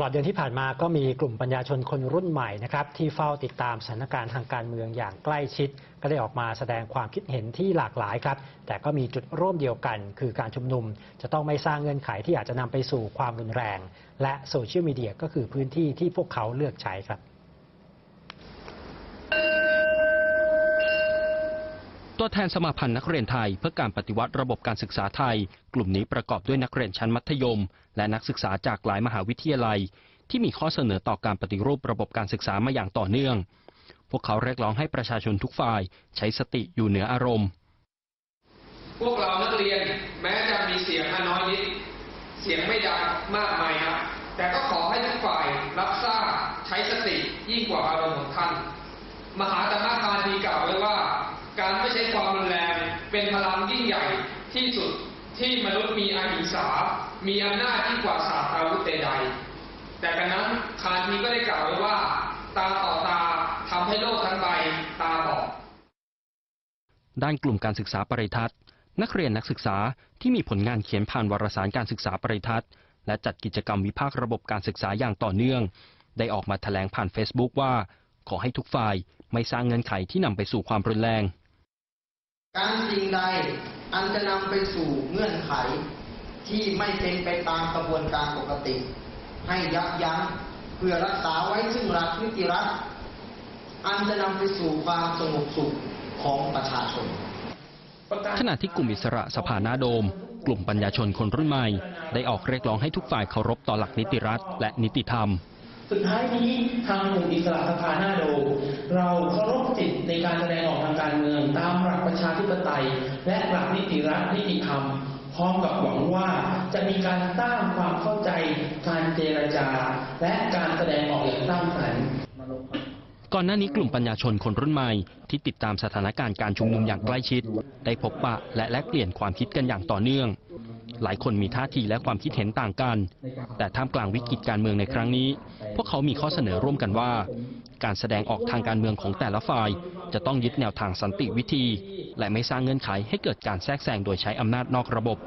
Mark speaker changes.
Speaker 1: ตลอดเดือนที่ผ่านมาก็มีกลุ่มปัญญาชนคนรุ่นใหม่นะครับที่เฝ้าติดตามสถานการณ์ทางการเมืองอย่างใกล้ชิด ก็ได้ออกมาแสดงความคิดเห็นที่หลากหลายครับ แต่ก็มีจุดร่วมเดียวกัน คือการชุมนุม จะต้องไม่สร้างเงื่อนไขที่อาจจะนำไปสู่ความรุนแรง และโซเชียลมีเดียก็คือพื้นที่ที่พวกเขาเลือกใช้ครับ
Speaker 2: ตัวแทนสมาพันธ์นักเรียนไทยเพื่อการปฏิวัติระบบการศึกษาไทย กลุ่มนี้ประกอบด้วยนักเรียนชั้นมัธยม และนักศึกษาจากหลายมหาวิทยาลัย ที่มีข้อเสนอต่อการปฏิรูประบบการศึกษามาอย่างต่อเนื่อง พวกเขาเรียกร้องให้ประชาชนทุกฝ่ายใช้สติอยู่เหนืออารมณ์
Speaker 3: พวกเรานักเรียนแม้จะมีเสียงน้อยนิด เสียงไม่ดังมากมายนะแต่ก็ขอให้ทุกฝ่ายรับทราบใช้สติยิ่งกว่าอารมณ์ของท่าน มหาธรรมคานีกล่าวไว้ว่าการไม่ใช้ความรุนแรงเป็นพลังยิ่งใหญ่ ที่สุดที่มนุษย์มีอาหิงสา มีอำนาจที่งกว่าศาสตราวุธใดๆ แต่กันนั้นคานีก็ได้กล่าวไว้ว่า ตาต่อตาทำให้โลกทั้งใบตาบอด
Speaker 2: ด้านกลุ่มการศึกษาปริทัศน์ นักเรียนนักศึกษาที่มีผลงานเขียนผ่านวารสารการศึกษาปริทัศน์ และจัดกิจกรรมวิพากษ์ระบบการศึกษาอย่างต่อเนื่อง ได้ออกมาแถลงผ่าน Facebook ว่า ขอให้ทุกฝ่ายไม่สร้างเงื่อนไขที่นำไปสู่ความรุนแรง
Speaker 4: การสิ่งใด อันจะนำไปสู่เงื่อนไขที่ไม่เป็นไปตามกระบวนการปกติ ให้ยับยั้งเพื่อรักษาไว้ซึ่งหลักนิติรัฐ อันจะนำไปสู่ความสงบสุขของประชาชน
Speaker 2: ขณะที่กลุ่มอิสระสภานาโดม กลุ่มปัญญาชนคนรุ่นใหม่ ได้ออกเรียกร้องให้ทุกฝ่ายเคารพต่อหลักนิติรัฐ และนิติธรรม
Speaker 5: สุดท้ายนี้ทางกลุ่มอิสระสภาหน้าโดเราเคารพสิทธิในการแสดงออกทางการเมือง ตามหลักประชาธิปไตย และหลักนิติรัฐนิติธรรม พร้อมกับหวังว่าจะมีการสร้างความเข้าใจการเจรจา และการแสดงออกอย่างสร้างสรรค์
Speaker 2: ก่อนหน้านี้กลุ่มปัญญาชนคนรุ่นใหม่ ที่ติดตามสถานการณ์การชุมนุมอย่างใกล้ชิด ได้พบปะและแลกเปลี่ยนความคิดกันอย่างต่อเนื่อง หลายคนมีท่าทีและความคิดเห็นต่างกัน แต่ท่ามกลางวิกฤตการเมืองในครั้งนี้ พวกเขามีข้อเสนอร่วมกันว่า การแสดงออกทางการเมืองของแต่ละฝ่าย จะต้องยึดแนวทางสันติวิธี และไม่สร้างเงื่อนไขให้เกิดการแทรกแซงโดยใช้อำนาจนอกระบบ